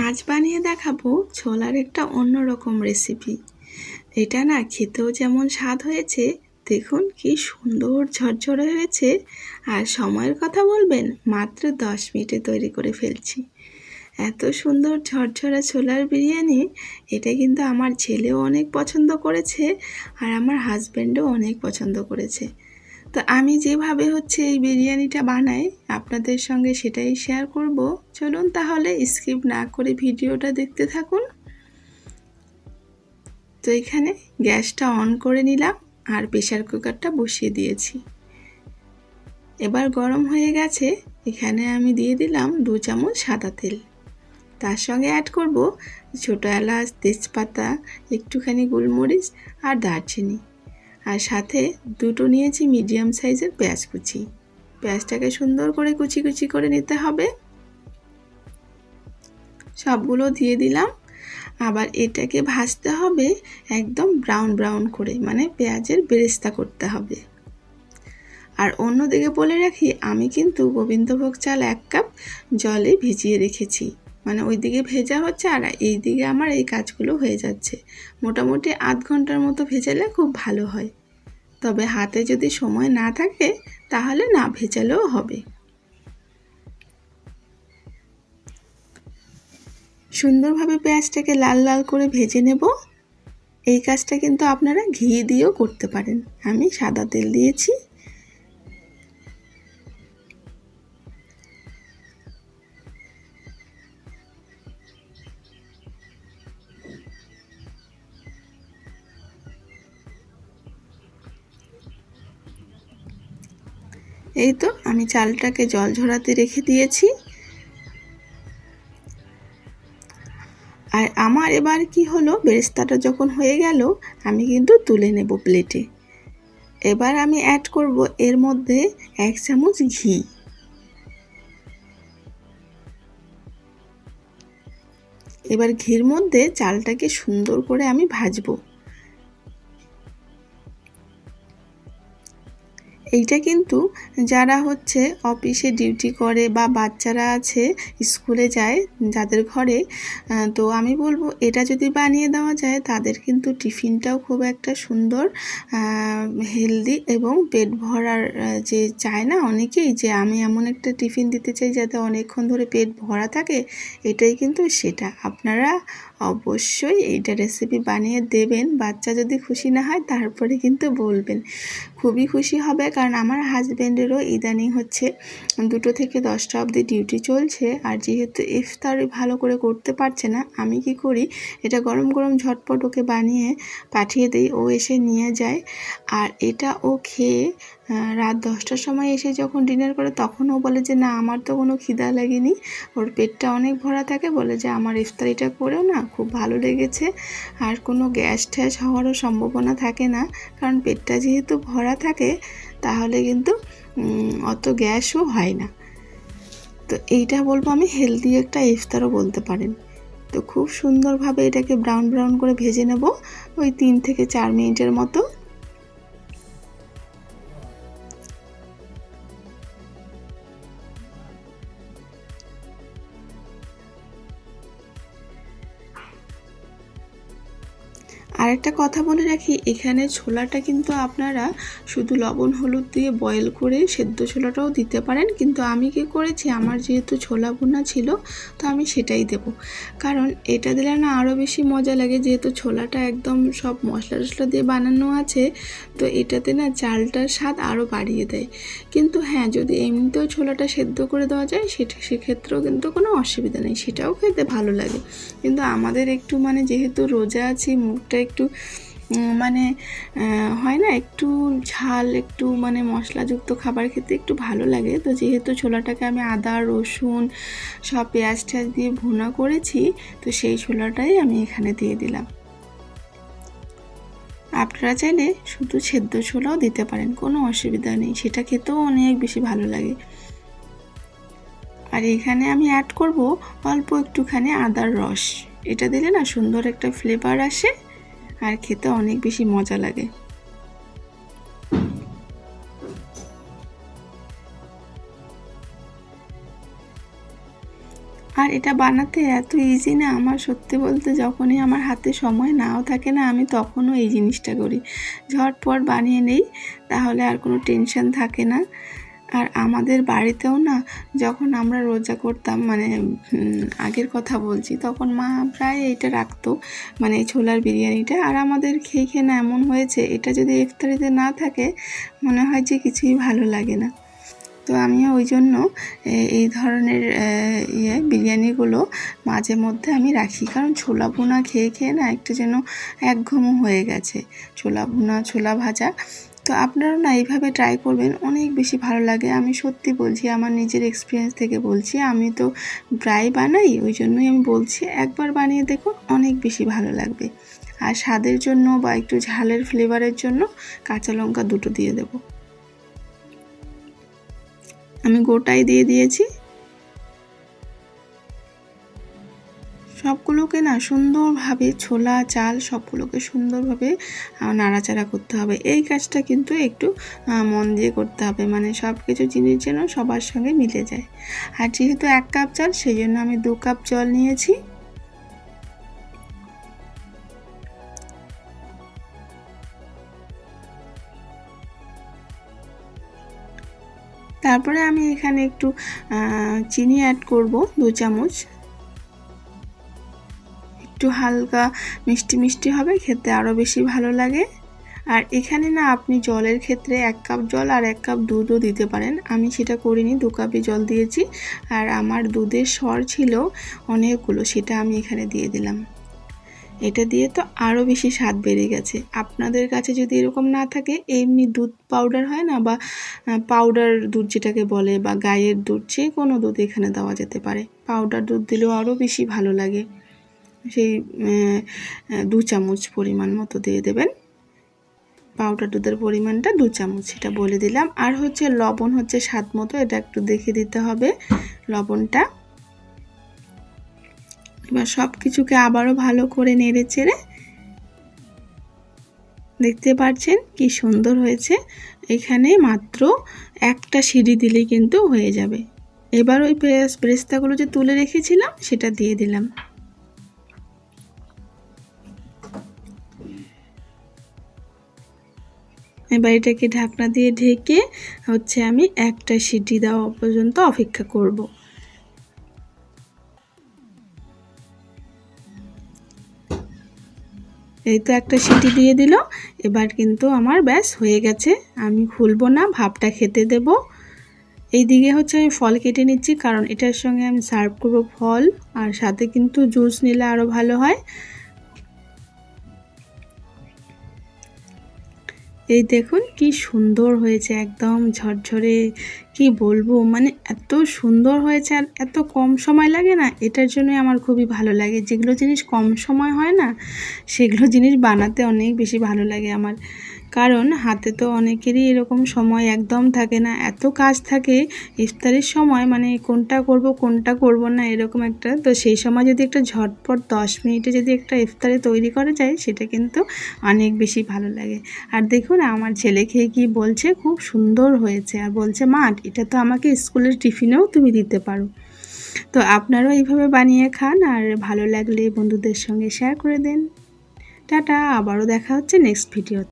আজ বানিয়ে দেখাবো ছোলার একটা অন্যরকম রেসিপি এটা না খেতেও যেমন স্বাদ হয়েছে, দেখুন কি সুন্দর ঝরঝরে হয়েছে। আর সময়ের কথা বলবেন, মাত্র দশ মিনিটে তৈরি করে ফেলছি। এত সুন্দর ঝরঝরা ছোলার বিরিয়ানি, এটা কিন্তু আমার ছেলেও অনেক পছন্দ করেছে আর আমার হাজব্যান্ডও অনেক পছন্দ করেছে। তো আমি যেভাবে হচ্ছে এই বিরিয়ানিটা বানাই, আপনাদের সঙ্গে সেটাই শেয়ার করব। চলুন তাহলে স্কিপ না করে ভিডিওটা দেখতে থাকুন। তো এখানে গ্যাসটা অন করে নিলাম আর প্রেশার কুকারটা বসিয়ে দিয়েছি। এবার গরম হয়ে গেছে, এখানে আমি দিয়ে দিলাম দু চামচ সাদা তেল। তার সঙ্গে অ্যাড করব ছোটো এলাচ, তেজপাতা, একটুখানি গোলমরিচ আর দারচিনি। আর সাথে দুটো নিয়েছি মিডিয়াম সাইজের পেঁয়াজ কুচি। পেঁয়াজটাকে সুন্দর করে কুচি কুচি করে নিতে হবে। সবগুলো দিয়ে দিলাম। আবার এটাকে ভাজতে হবে একদম ব্রাউন ব্রাউন করে মানে পেঁয়াজের বেরেস্তা করতে হবে। আর অন্যদিকে বলে রাখি, আমি কিন্তু গোবিন্দভোগ চাল এক কাপ জলে ভিজিয়ে রেখেছি। মানে ওই দিকে ভেজা হচ্ছে আর এই দিকে আমার এই কাজগুলো হয়ে যাচ্ছে। মোটামুটি আধ ঘণ্টার মতো ভেজালে খুব ভালো হয়। তবে হাতে যদি সময় না থাকে, তাহলে না ভেজালেও হবে। সুন্দরভাবে পেঁয়াজটাকে লাল লাল করে ভেজে নেব। এই কাজটা কিন্তু আপনারা ঘি দিয়েও করতে পারেন। আমি সাদা তেল দিয়েছি। এই তো, আমি চালটাকে জল ঝরাতে রেখে দিয়েছি। আর আমার এবার কি হলো, বেরেস্তাটা যখন হয়ে গেল, আমি কিন্তু তুলে নেব প্লেটে। এবার আমি অ্যাড করব এর মধ্যে এক চামচ ঘি। এবার ঘির মধ্যে চালটাকে সুন্দর করে আমি ভাজবো। এইটা কিন্তু যারা হচ্ছে অফিসে ডিউটি করে বা বাচ্চারা আছে, স্কুলে যায় যাদের ঘরে তো আমি বলব এটা যদি বানিয়ে দেওয়া যায় তাদের কিন্তু টিফিনটাও খুব একটা সুন্দর হেলদি এবং পেট ভরার যে চায় না অনেকেই যে আমি এমন একটা টিফিন দিতে চাই যাতে অনেকক্ষণ ধরে পেট ভরা থাকে, এটাই কিন্তু সেটা। আপনারা অবশ্যই এইটা রেসিপি বানিয়ে দেবেন। বাচ্চা যদি খুশি না হয় তারপরে কিন্তু বলবেন। খুবই খুশি হবে, কারণ আমার হাজব্যান্ডেরও ইদানিং হচ্ছে দুটো থেকে দশটা অবধি ডিউটি চলছে। আর যেহেতু ইফতার ভালো করে করতে পারছে না, আমি কি করি, এটা গরম গরম ঝটপট ওকে বানিয়ে পাঠিয়ে দিই, ও এসে নিয়ে যায়। আর এটা ও খেয়ে রাত দশটার সময় এসে যখন ডিনার করে তখনও বলে যে, না, আমার তো কোনো খিদা লাগেনি। ওর পেটটা অনেক ভরা থাকে, বলে যে, আমার ইফতারিটা করেও না, খুব ভালো লেগেছে। আর কোনো গ্যাস ট্যাস হওয়ারও সম্ভাবনা থাকে না, কারণ পেটটা যেহেতু ভরা থাকে, তাহলে কিন্তু অত গ্যাসও হয় না। তো এইটা বলব আমি হেলদি একটা ইফতারও বলতে পারেন। তো খুব সুন্দরভাবে এটাকে ব্রাউন ব্রাউন করে ভেজে নেব, ওই তিন থেকে চার মিনিটের মতো। আরেকটা কথা বলে রাখি, এখানে ছোলাটা কিন্তু আপনারা শুধু লবণ, হলুদ দিয়ে বয়েল করে সেদ্ধ ছোলাটাও দিতে পারেন। কিন্তু আমি কি করেছি, আমার যেহেতু ছোলা বোনা ছিল, তো আমি সেটাই দেব। কারণ এটা দিলে না আরও বেশি মজা লাগে, যেহেতু ছোলাটা একদম সব মশলা টশলা দিয়ে বানানো আছে, তো এটাতে না চালটার স্বাদ আরও বাড়িয়ে দেয়। কিন্তু হ্যাঁ যদি এমনিতেও ছোলাটা সেদ্ধ করে দেওয়া যায়, সেটা সেক্ষেত্রেও কিন্তু কোনো অসুবিধা নেই, সেটাও খেতে ভালো লাগে। কিন্তু আমাদের একটু মানে যেহেতু রোজা আছি, মুখটা একটু মানে হয় না, একটু ঝাল, একটু মানে মশলাযুক্ত খাবার খেতে একটু ভালো লাগে। তো যেহেতু ছোলাটাকে আমি আদা, রসুন, সব পেঁয়াজ টেয়াজ দিয়ে ভুনা করেছি, তো সেই ছোলাটাই আমি এখানে দিয়ে দিলাম। আপনারা চাইলে শুধু সেদ্ধ ছোলাও দিতে পারেন, কোনো অসুবিধা নেই, সেটা খেতেও অনেক বেশি ভালো লাগে। আর এখানে আমি অ্যাড করব অল্প একটুখানি আদার রস। এটা দিলে না সুন্দর একটা ফ্লেভার আসে আর খেতে অনেক বেশি মজা লাগে। আর এটা বানাতে এত ইজি না, আমার সত্যি বলতে যখনই আমার হাতে সময় নাও থাকে না, আমি তখনও এই জিনিসটা করি। ঝটপট বানিয়ে নেই, তাহলে আর কোনো টেনশন থাকে না। আর আমাদের বাড়িতেও না, যখন আমরা রোজা করতাম মানে আগের কথা বলছি, তখন মা প্রায় এটা রাখতো মানে ছোলার বিরিয়ানিটা। আর আমাদের খেয়ে খেয়ে না এমন হয়েছে, এটা যদি ইফতারিতে না থাকে, মনে হয় যে কিছুই ভালো লাগে না। তো আমিও ওই জন্য এই ধরনের ইয়ে বিরিয়ানিগুলো মাঝে মধ্যে আমি রাখি। কারণ ছোলা ভুনা খেয়ে খেয়ে না একটু যেন একঘমও হয়ে গেছে। ছোলা ভুনা, ছোলা ভাজা তো আপনারাও না এইভাবে ট্রাই করবেন, অনেক বেশি ভালো লাগে। আমি সত্যি বলছি, আমার নিজের এক্সপিরিয়েন্স থেকে বলছি, আমি তো প্রায় বানাই, ওই জন্যই আমি বলছি, একবার বানিয়ে দেখো অনেক বেশি ভালো লাগবে। আর স্বাদের জন্য বা একটু ঝালের ফ্লেভারের জন্য কাঁচা লঙ্কা দুটো দিয়ে দেবো। আমি গোটাই দিয়ে দিয়েছি সবগুলোকে না সুন্দরভাবে ছোলা, চাল সবগুলোকে সুন্দরভাবে নাড়াচাড়া করতে হবে। এই কাজটা কিন্তু একটু মন দিয়ে করতে হবে। মানে সব কিছু জিনিস যেন সবার সঙ্গে মিলে যায়। আর যেহেতু এক কাপ চাল, সেই জন্য আমি দু কাপ জল নিয়েছি। তারপরে আমি এখানে একটু চিনি অ্যাড করব, দু চামচ। একটু হালকা মিষ্টি মিষ্টি হবে, খেতে আরও বেশি ভালো লাগে। আর এখানে না আপনি জলের ক্ষেত্রে এক কাপ জল আর এক কাপ দুধও দিতে পারেন। আমি সেটা করিনি, দু কাপই জল দিয়েছি। আর আমার দুধের স্বর ছিল অনেকগুলো, সেটা আমি এখানে দিয়ে দিলাম। এটা দিয়ে তো আরও বেশি স্বাদ বেড়ে গেছে। আপনাদের কাছে যদি এরকম না থাকে, এমনি দুধ পাউডার হয় না বা পাউডার দুধ যেটাকে বলে বা গাইয়ের দুধ, যে কোনো দুধ এখানে দেওয়া যেতে পারে। পাউডার দুধ দিলেও আরও বেশি ভালো লাগে। সেই দু চামচ পরিমাণ মতো দিয়ে দেবেন। পাউডার দুধের পরিমাণটা দু চামচ সেটা বলে দিলাম। আর হচ্ছে লবণ হচ্ছে স্বাদ মতো, এটা একটু দেখে দিতে হবে লবণটা। এবার সব কিছুকে আবারও ভালো করে নেড়ে চেড়ে দেখতে পাচ্ছেন কি সুন্দর হয়েছে। এখানে মাত্র একটা সিঁড়ি দিলেই কিন্তু হয়ে যাবে। এবার ওই প্রেস প্রেস্তাগুলো যে তুলে রেখেছিলাম, সেটা দিয়ে দিলাম। এবার এটাকে ঢাকনা দিয়ে ঢেকে হচ্ছে আমি একটা সিটি দেওয়া পর্যন্ত অপেক্ষা করব। এই তো একটা সিটি দিয়ে দিল, এবার কিন্তু আমার ব্যাস হয়ে গেছে। আমি খুলবো না, ভাপটা খেতে দেব। এইদিকে হচ্ছে আমি ফল কেটে নিচ্ছি, কারণ এটার সঙ্গে আমি সার্ভ করব ফল, আর সাথে কিন্তু জুস নিলে আরও ভালো হয়। এই দেখুন কি সুন্দর হয়েছে, একদম ঝরঝরে, কি বলব মানে এত সুন্দর হয়েছে আর এত কম সময় লাগে না, এটার জন্যই আমার খুবই ভালো লাগে। যেগুলো জিনিস কম সময় হয় না, সেগুলো জিনিস বানাতে অনেক বেশি ভালো লাগে আমার। কারণ হাতে তো অনেকেরই এরকম সময় একদম থাকে না। এত কাজ থাকে, ইফতারের সময় মানে কোনটা করব কোনটা করব না এরকম একটা। তো সেই সময় যদি একটা ঝটপট দশ মিনিটে যদি একটা ইফতারে তৈরি করা যায়, সেটা কিন্তু অনেক বেশি ভালো লাগে। আর দেখুন, আমার ছেলে খেয়ে কি বলছে? খুব সুন্দর হয়েছে। আর বলছে, মা, এটা তো আমাকে স্কুলের টিফিনেও তুমি দিতে পারো। তো আপনারাও এইভাবে বানিয়ে খান আর ভালো লাগলে বন্ধুদের সঙ্গে শেয়ার করে দেন। টাটা, আবারও দেখা হচ্ছে নেক্সট ভিডিও